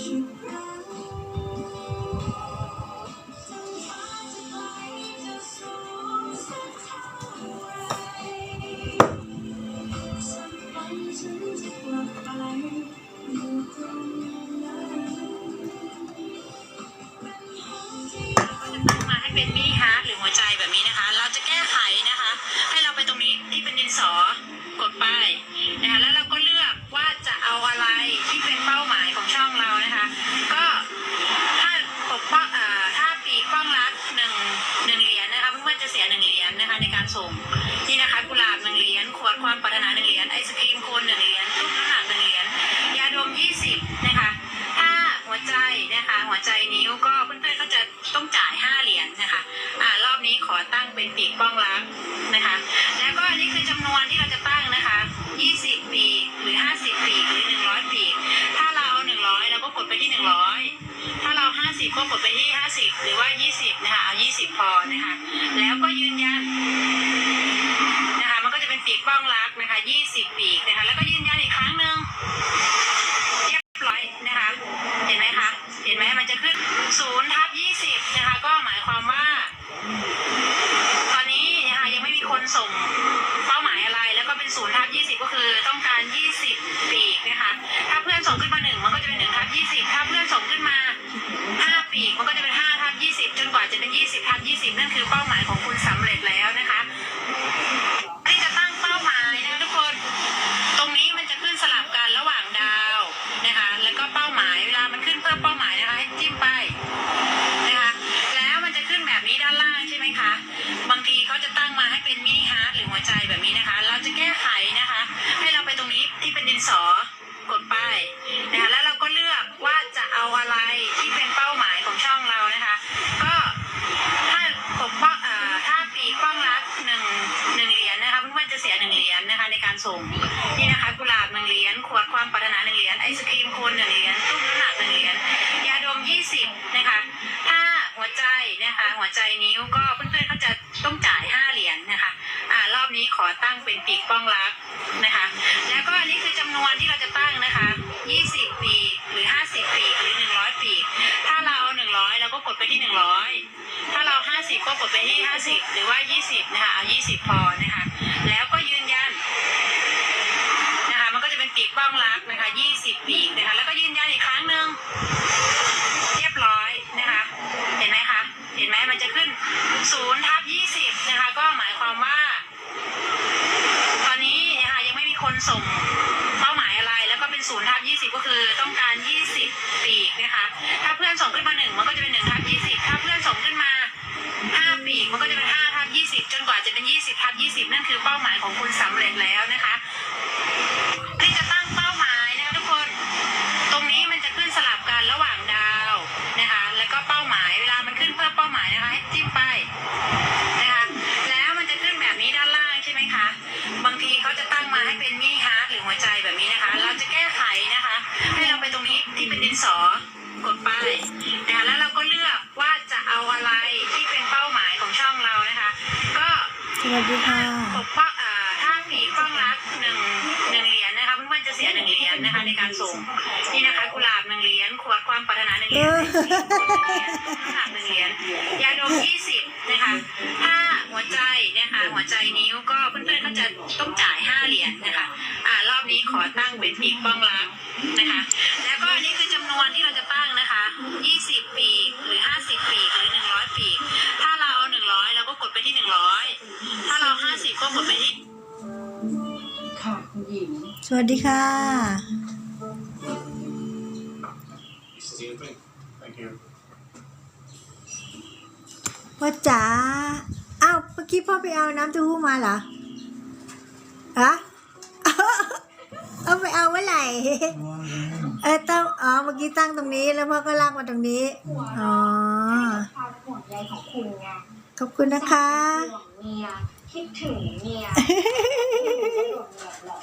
ฉุดรั้งจะฟ้าจะไกลจะสูงสักเท่าไรสักวันฉันจะกลับไปอยู่ตรงนั้น เป็นมินิฮาร์ดหรือหัวใจแบบนี้นะคะ เราจะแก้ไขนะคะ ให้เราไปตรงนี้ที่เป็นดินสอ ตั้งเป็นปีกป้องรักนะคะ แล้วก็อันนี้คือจำนวนที่เราจะตั้งนะคะ 20 ปีหรือ 50 ปีหรือ 100 ปีถ้าเราเอา 100 เราก็กดไปที่ 100 ถ้าเรา 50 ก็กดไปที่ 50 หรือว่า 20 นะคะ เอา 20 พอนะคะ แล้วก็ยืนยันนะคะ มันก็จะเป็นปีกป้องรักนะคะ 20 ปีนะคะ แล้วก็ยืนยันอีกครั้งหนึ่ง เรียบร้อยนะคะ เห็นไหมคะ เห็นไหมมันจะขึ้นศูนย์ทับยี่สิบนะคะ ก็หมายความว่า ตอนนี้นะคะยังไม่มีคนส่งเป้าหมายอะไร แล้วก็เป็นศูนย์ทับยี่สิบก็ คือต้องการยี่สิบปีกนะคะ ถ้าเพื่อนส่งขึ้นมาหนึ่งมันก็จะเป็นหนึ่งทับยี่สิบถ้าเพื่อนส่งขึ้นมาห้าปีกมันก็จะเป็นห้าทับยี่สิบจนกว่าจะเป็นยี่สิบทับยี่สิบนั่นคือเป้าหมายของคุณสำเร็จแล้วนะคะที่จะตั้งเป้าหมายนะคะทุกคน ตรงนี้มันจะขึ้นสลับกันระหว่างดาวนะคะ แล้วก็เป้าหมายเวลามันขึ้นเพิ่มเป้าหมายนะคะให้จิ้มไป มาให้เป็นมินิฮาร์ทหรือหัวใจแบบนี้นะคะ เราจะแก้ไขนะคะ ให้เราไปตรงนี้ที่เป็นดินสอกดป้ายนะคะแล้วเราก็เลือกว่าจะเอาอะไรที่เป็นเป้าหมายของช่องเรานะคะ ก็ถ้าปกป้องถ้าปีกป้องรักหนึ่งหนึ่งเหรียญนะคะเพื่อนๆจะเสียหนึ่งเหรียญนะคะในการส่งนี่นะคะกุหลาบหนึ่งเหรียญขวดความปรารถนาหนึ่งเหรียญไอศครีมโคนหนึ่งเหรียญตุ้มน้ำหนักหนึ่งเหรียญยาดมยี่สิบนะคะถ้าหัวใจนะคะหัวใจนิ้วก็เพื่อนๆเขาจะต้องจ่ายห้า นี้ขอตั้งเป็นปีกป้องรักนะคะ แล้วก็อันนี้คือจำนวนที่เราจะตั้งนะคะยี่สิบปีหรือห้าสิบปีหรือหนึ่งร้อยปีถ้าเราเอาหนึ่งร้อยเราก็กดไปที่หนึ่งร้อยถ้าเราห้าสิบก็กดไปที่ห้าสิบหรือว่ายี่สิบนะคะเอายี่สิบพอนะคะ แล้วก็ยืนยันนะคะ มันก็จะเป็นปีกบ้องรักนะคะ 20 ปีนะคะ แล้วก็ยืนยันอีกครั้งหนึ่งเรียบร้อยนะคะ เห็นไหมคะ เห็นไหมมันจะขึ้น0ทับ20 นะคะ ก็หมายความว่า ส่งเป้าหมายอะไร แล้วก็เป็นศูนย์ทับยี่สิบก็คือต้องการยี่สิบปีกนะคะถ้าเพื่อนส่งขึ้นมาหนึ่งมันก็จะเป็นหนึ่งทับยี่สิบถ้าเพื่อนส่งขึ้นมาห้าปีกมันก็จะเป็นห้าทับยี่สิบจนกว่าจะเป็นยี่สิบทับยี่สิบนั่นคือเป้าหมายของคุณสำเร็จแล้วนะคะ นี้ที่เป็นดินสอกดไปนะคะแล้วเราก็เลือกว่าจะเอาอะไรที่เป็นเป้าหมายของช่องเรานะคะ ก็สวัสดีค่ะปกป้องอ่าถ้าปีกป้องรักหนึ่งหนึ่งเหรียญนะคะเพื่อนๆจะเสียหนึ่งเหรียญนะคะในการส่งนี่นะคะกุหลาบหนึ่งเหรียญขวดความปรารถนาหนึ่งเหรียญไอศกรีมโคนหนึ่งเหรียญน้ำหนักหนึ่งเหรียญยาดมยี่สิบนะคะถ้าหัวใจนะคะหัวใจนิ้วก็เพื่อนๆก็จะต้องจ่ายห้าเหรียญนะคะอ่ารอบนี้ขอตั้งเป็นปีกป้องรักนะคะ สวัสดีค่ะ This is the opening. Thank you. พ่อจ๋า อ้าว เมื่อกี้พ่อไปเอาน้ำเต้าหู้มาเหรออะเอาไปเอาเมื่อไหร่ เออตั้งอ๋อ เมื่อกี้ตั้งตรงนี้ แล้วพ่อก็ลากมาตรงนี้ อ๋อความห่วงใยของคุณไงขอบคุณนะคะ ห่วงเมีย คิดถึงเมียไม่ได้ห่วงเมียหรอ